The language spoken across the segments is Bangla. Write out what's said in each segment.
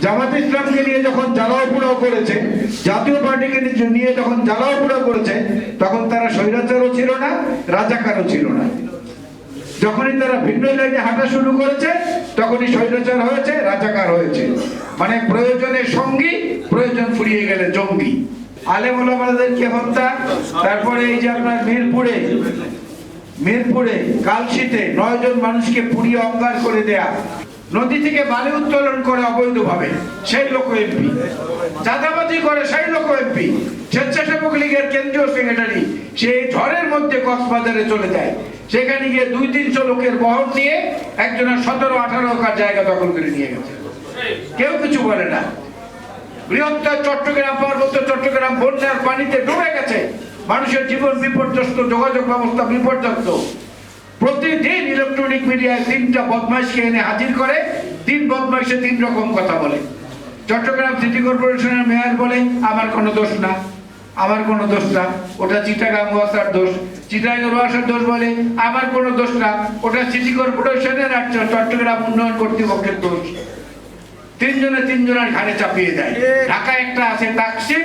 জামাত ইসলামকে নিয়ে যখন জ্বালাও পোড়াও করেছে, জাতীয় পার্টিকে নিয়ে- যখন জ্বালাও পোড়াও করেছে, তখন তারা স্বৈরাচারও ছিল না, রাজাকারও ছিল না। যখনই তারা ভিন্ন লাইনে হাঁটা শুরু করেছে, তখনই স্বৈরাচার হয়েছে, রাজাকার হয়েছে। মানে প্রয়োজনের সঙ্গী, প্রয়োজন ফুরিয়ে গেলে জঙ্গি। আলেম ওলামাদেরকে হত্যা, তারপরে এই যে আপনার মিরপুরে মিরপুরে, কালশিতে নয়জন মানুষকে পুড়িয়ে অঙ্গার করে দেয়া। নদী থেকে বালি উত্তোলন করে অবৈধভাবে, সেই লোক এমপি। চাঁদাবাজি করে সেই লোক এমপি। স্বেচ্ছাসেবক লীগের কেন্দ্রীয় সেক্রেটারি সেই ঝড়ের মধ্যে কক্সবাজারে চলে যায়। সেখানে গিয়ে দুই তিনশো লোকের বহর নিয়ে একজনের সতেরো, আঠারো কার জায়গা দখল করে নিয়ে গেছে। কেউ কিছু বলে না। বৃহত্তর চট্টগ্রাম, পার্বত্য চট্টগ্রাম, বন্যার পানিতে ডুবে গেছে। মানুষের জীবন বিপর্যস্ত, যোগাযোগ ব্যবস্থা বিপর্যস্ত প্রতিদিন ইলেকট্রনিক মিডিয়ায় তিনটা বদমাইশকে এনে হাজির করে, তিন বদমাইশে তিন রকম কথা বলে। চট্টগ্রাম সিটি কর্পোরেশনের মেয়র বলে, আমার কোনো দোষ না, আমার কোনো দোষ না। ওটা চিটাগাং ওয়াসার দোষ। চিটাগাং ওয়াসার দোষ বলে, আমার কোনো দোষ না। ওটা সিটি কর্পোরেশনের আর চট্টগ্রাম উন্নয়ন কর্তৃপক্ষের দোষ। তিনজনে তিনজনের ঘাড়ে চাপিয়ে দেয়। ঢাকা একটা আছে তাকসিম,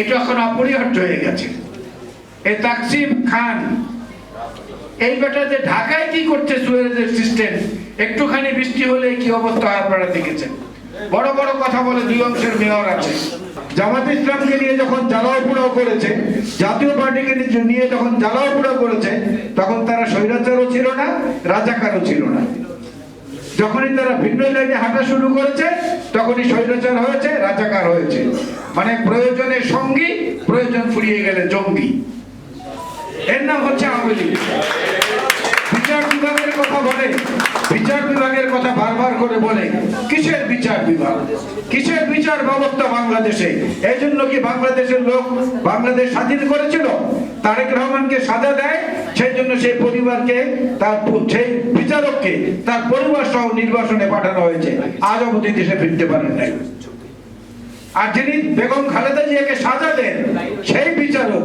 এটা এখন অপরিহার্য হয়ে গেছে। এই তাকসিম খান এই বেটা যে ঢাকায় কি করছে সুয়েজের সিস্টেম একটুখানি বৃষ্টি হলে কি অবস্থা হয় আপনারা দেখেছেন। বড় বড় কথা বলে দুই অংশের মেয়র আছে। জামাত ইসলামকে নিয়ে যখন জ্বালাও পোড়াও করেছে, জাতীয় পার্টিকে নিয়ে- যখন জ্বালাও পোড়াও করেছে, তখন তারা স্বৈরাচারও ছিল না, রাজাকারও ছিল না। যখনই তারা ভিন্ন লাইনে হাঁটা শুরু করেছে, তখনই স্বৈরাচার হয়েছে, রাজাকার হয়েছে। মানে প্রয়োজনের সঙ্গী, প্রয়োজন ফুরিয়ে গেলে জঙ্গি। এর নাম হচ্ছে আওয়ামী লীগ। বলে, বিচার বিভাগের কথা বারবার করে বলে, কিসের বিচার বিভাগ? কিসের বিচার ব্যবস্থা বাংলাদেশে? এই জন্য কি বাংলাদেশের লোক বাংলাদেশ স্বাধীন করেছিল? তারেক রহমানকে সাজা দেয় সেই জন্য সেই পরিবারকে, তার সেই বিচারককে, তার পরিবার সহ নির্বাসনে পাঠানো হয়েছে। আজ অবধি দেশে ফিরতে পারেন নাই। আর যিনি বেগম খালেদা জিয়াকে সাজা দেন, সেই বিচারক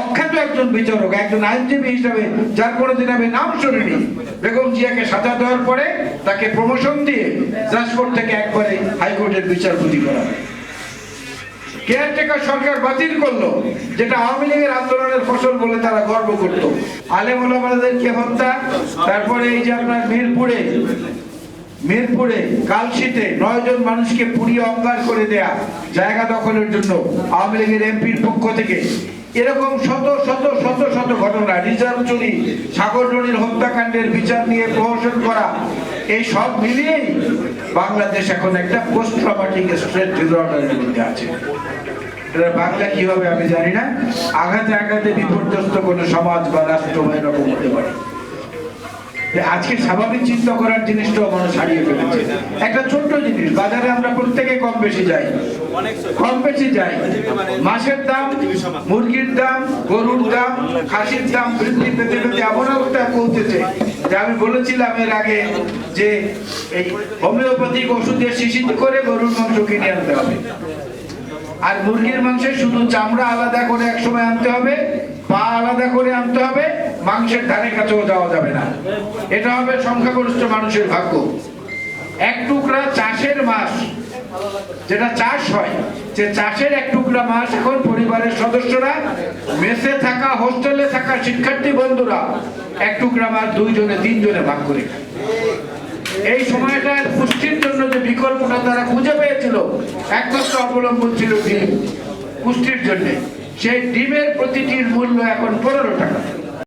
অখ্যাত একজন বিচারক, একজন আইনজীবী হিসাবে, যার কোনোদিন আমি নাম শুনিনি। বেগম জিয়াকে সাজা দেওয়ার পরে তাকে প্রমোশন দিয়ে জাজকোর্ট থেকে একবারে হাইকোর্টের বিচারপতি করা কেয়ারটেকার সরকার বাতিল করল, যেটা আওয়ামী লীগের আন্দোলনের ফসল বলে তারা গর্ব করত। আলেম ওলামাদেরকে হত্যা, তারপরে এই যে আপনার মিরপুরে মিরপুরে, কালশিতে নয় জন মানুষকে পুড়িয়ে অঙ্গার করে দেয়া, জায়গা দখলের জন্য আওয়ামী লীগের এমপির পক্ষ থেকে এরকম শত শত শত শত ঘটনা, রিজার্ভ চুরি, সাগর নদীর হত্যাকাণ্ডের বিচার নিয়ে প্রহসন করা, এই সব মিলিয়েই বাংলাদেশ এখন একটা পোস্ট ট্রমাটিক স্ট্রেস ডিসঅর্ডারের মধ্যে আছে। বাংলা কি হবে আমি জানি না, আঘাতে আঘাতে বিপর্যস্ত কোনো সমাজ বা রাষ্ট্র বা এরকম হতে পারে। আজকে স্বাভাবিক চিন্তা করার জিনিসটাও মানুষ হারিয়ে ফেলেছে। একটা ছোট্ট জিনিস, বাজারে আমরা প্রত্যেকে কম বেশি যাই। কম বেশি যাই। মাছের দাম, মুরগির দাম, গরুর দাম, খাসির দাম বৃদ্ধি পেতে পেতে এমন অবস্থায় পৌঁছেছে যে আমি বলেছিলাম এর আগে যে এই হোমিওপ্যাথিক ওষুধের শিশির করে গরুর মাংস কিনে আনতে হবে। আর মুরগির মাংসের শুধু চামড়া আলাদা করে একসময় আনতে হবে, পা আলাদা করে আনতে হবে মাংসের ধারে কাছেও যাওয়া যাবে না। এটা হবে সংখ্যাগরিষ্ঠ মানুষের ভাগ্য। এক টুকরা চাষের মাস, যেটা চাষ হয়, যে চাষের এক টুকরা মাস এখন পরিবারের সদস্যরা মেসে থাকা, হোস্টেলে থাকা শিক্ষার্থী বন্ধুরা এক টুকরা মাস দুইজনে, তিনজনে ভাগ করে এই সময়টা পুষ্টির জন্য যে বিকল্পটা তারা খুঁজে পেয়েছিল, একমাত্র অবলম্বন ছিল ডিম। পুষ্টির জন্য। সেই ডিমের প্রতিটির মূল্য এখন পনেরো টাকা।